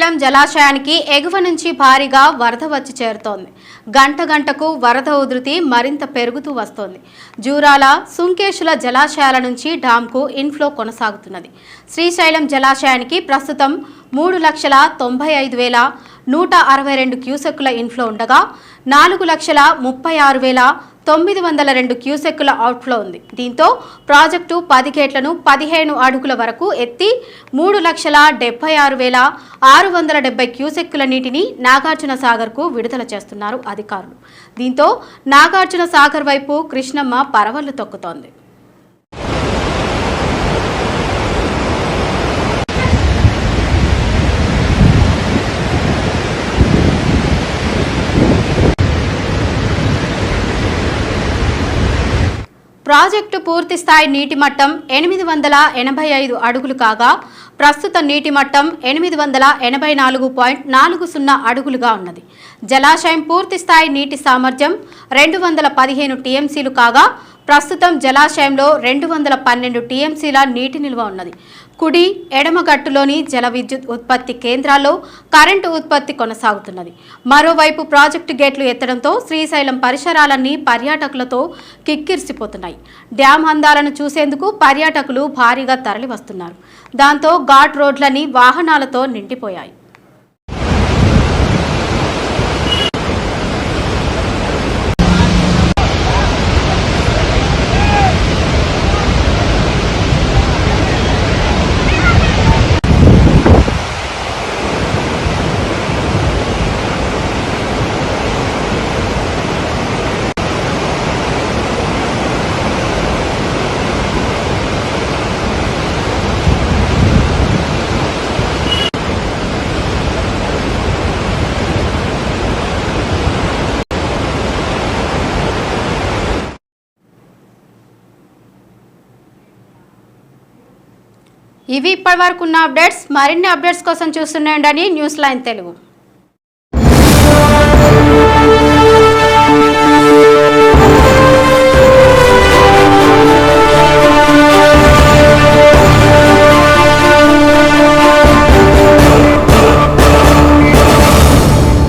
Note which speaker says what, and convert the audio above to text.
Speaker 1: శ్రీశైలం జలాశయానికి ఎగువ నుంచి భారీగా వరద వచ్చి చేరుతోంది. గంట గంటకు వరద ఉధృతి మరింత పెరుగుతూ వస్తోంది. జూరాల సుంకేశుల జలాశయాల నుంచి డామ్కు ఇన్ఫ్లో కొనసాగుతున్నది. శ్రీశైలం జలాశయానికి ప్రస్తుతం మూడు లక్షల తొంభై ఐదు వేల నూట అరవై రెండు క్యూసెక్కుల ఇన్ఫ్లో ఉండగా నాలుగు లక్షల ముప్పై ఆరు వేల తొమ్మిది వందల రెండు క్యూసెక్కుల అవుట్ఫ్లో ఉంది. దీంతో ప్రాజెక్టు పది గేట్లను పదిహేను అడుగుల వరకు ఎత్తి మూడు లక్షల డెబ్బై ఆరు వేల ఆరు వందల డెబ్బై క్యూసెక్కుల నీటిని నాగార్జున సాగర్కు విడుదల చేస్తున్నారు అధికారులు. దీంతో నాగార్జున సాగర్ వైపు కృష్ణమ్మ పరవళ్ళు తొక్కుతోంది. ప్రాజెక్టు పూర్తి స్థాయి నీటి మట్టం ఎనిమిది వందల ఎనభై ఐదు అడుగులు కాగా ప్రస్తుత నీటి మట్టం ఎనిమిది వందల ఎనభై నాలుగు పాయింట్ నాలుగు సున్నా అడుగులుగా ఉన్నది. జలాశయం పూర్తి స్థాయి నీటి సామర్థ్యం రెండు వందల పదిహేను టీఎంసీలు కాగా ప్రస్తుతం జలాశయంలో రెండు వందల పన్నెండు టీఎంసీల నీటి నిల్వ ఉన్నది. కుడి ఎడమగట్టులోని జల విద్యుత్ ఉత్పత్తి కేంద్రాల్లో కరెంటు ఉత్పత్తి కొనసాగుతున్నది. మరోవైపు ప్రాజెక్టు గేట్లు ఎత్తడంతో శ్రీశైలం పరిసరాలన్నీ పర్యాటకులతో కిక్కిరిసిపోతున్నాయి. డ్యాం అందాలను చూసేందుకు పర్యాటకులు భారీగా తరలివస్తున్నారు. దాంతో ఘాట్ రోడ్లన్నీ వాహనాలతో నిండిపోయాయి. ఇవి ఇప్పటివరకు ఉన్న అప్డేట్స్. మరిన్ని అప్డేట్స్ కోసం చూస్తూనే న్యూస్ లైన్ తెలుగు.